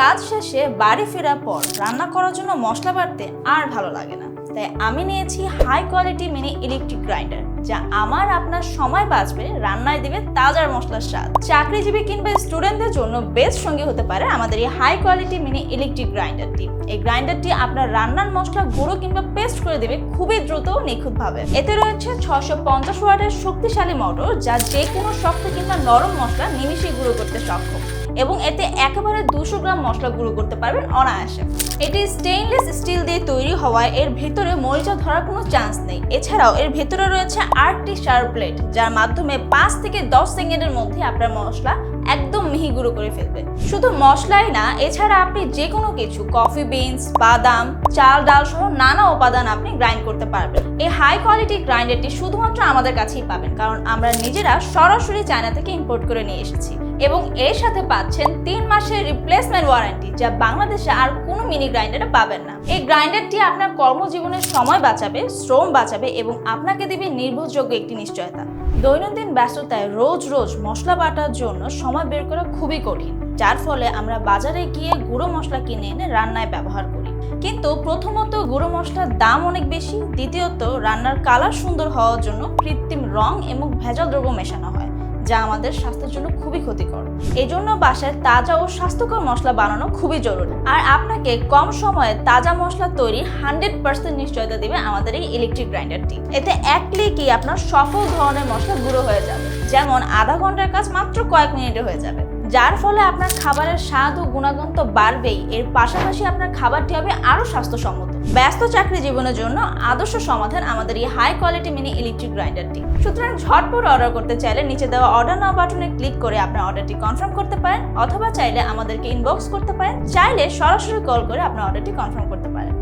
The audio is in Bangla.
কাজ শেষে বাড়ি ফেরার পর রান্না করার জন্য মশলা বাড়তে আর ভালো লাগে না। তাই আমি নিয়েছি high quality mini electric grinder যা আমার আপনার সময় বাঁচবে, রান্নায় দিবে তাজার মশলার স্বাদ। চাকরিজীবী কিংবা স্টুডেন্টদের জন্য বেস্ট সঙ্গী হতে পারে আমাদের এই হাই কোয়ালিটি মিনি ইলেকট্রিক গ্রাইন্ডারটি এই গ্রাইন্ডারটি আপনার রান্নার মশলা, গুঁড়ো কিংবা পেস্ট করে দেবে খুবই দ্রুত নিখুঁতভাবে। এতে রয়েছে ছশো পঞ্চাশ ওয়াটের শক্তিশালী মোটর যা যে কোনো শক্ত কিংবা নরম মশলা নিমিশেই গুঁড়ো করতে সক্ষম। এবং এতে একেবারে দুশো গ্রাম মশলা গুঁড়ো করতে পারবেন অনায়াসে। এটি স্টেইনলেস স্টিল দিয়ে তৈরি হওয়ায় এর ভেতরে মরিচা ধরার কোনো চান্স নেই। এছাড়াও এর ভেতরে রয়েছে আটটি শার্প প্লেট যার মাধ্যমে পাঁচ থেকে দশ সেকেন্ডের মধ্যে আপনার মশলা একদম মিহি গুঁড়ো করে ফেলবে। শুধু মশলাই না, এছাড়া আপনি যে কোনো কিছু কফি বিনস বাদাম, চাল, ডাল সহ নানা উপাদান আপনি গ্রাইন্ড করতে পারবেন। এই হাই কোয়ালিটি গ্রাইন্ডারটি শুধুমাত্র আমাদের কাছেই পাবেন, কারণ আমরা নিজেরা সরাসরি চায়না থেকে ইম্পোর্ট করে নিয়ে এসেছি। এবং এর সাথে পাচ্ছেন তিন মাসের রিপ্লেসমেন্ট ওয়ারেন্টি যা বাংলাদেশে আর কোনো মিনি গ্রাইন্ডারে পাবেন না। এই গ্রাইন্ডারটি আপনার কর্মজীবনের সময় বাঁচাবে, শ্রম বাঁচাবে এবং আপনাকে দিবে নির্ভরযোগ্য একটি নিশ্চয়তা। দৈনন্দিন ব্যস্ততায় রোজ রোজ মশলা বাটার জন্য সময় বের করা খুবই কঠিন, যার ফলে আমরা বাজারে গিয়ে গুঁড়ো মশলা কিনে এনে রান্নায় ব্যবহার করি। কিন্তু প্রথমত গুঁড়ো মশলার দাম অনেক বেশি, দ্বিতীয়ত রান্নার কালার সুন্দর হওয়ার জন্য কৃত্রিম রং এবং ভেজাল দ্রব্য মেশানো হয়। যা আমাদের স্বাস্থ্যের জন্য খুবই ক্ষতিকর। এই জন্য বাসায় তাজা ও স্বাস্থ্যকর মশলা বানানো খুবই জরুরি। আর আপনাকে কম সময়ে তাজা মশলা তৈরি হান্ড্রেড পার্সেন্ট নিশ্চয়তা দেবে আমাদের এই ইলেকট্রিক গ্রাইন্ডারটি এতে এক ক্লিকই আপনার সকল ধরনের মশলা গুঁড়ো হয়ে যাবে। যেমন আধা ঘণ্টার কাজ মাত্র কয়েক মিনিটে হয়ে যাবে। যার ফলে আপনার খাবারের স্বাদ ও গুণাগুণ তো বাড়বেই। এর পাশাপাশি আপনার খাবারটি হবে আরও স্বাস্থ্যসম্মত। ব্যস্ত চাকরি জীবনের জন্য আদর্শ সমাধান আমাদের এই হাই কোয়ালিটি মিনি ইলেকট্রিক গ্রাইন্ডারটি সুতরাং ঝটপট অর্ডার করতে চাইলে নিচে দেওয়া অর্ডার নাও বাটনে ক্লিক করে আপনার অর্ডারটি কনফার্ম করতে পারেন, অথবা চাইলে আমাদেরকে ইনবক্স করতে পারেন, চাইলে সরাসরি কল করে আপনার অর্ডারটি কনফার্ম করতে পারেন।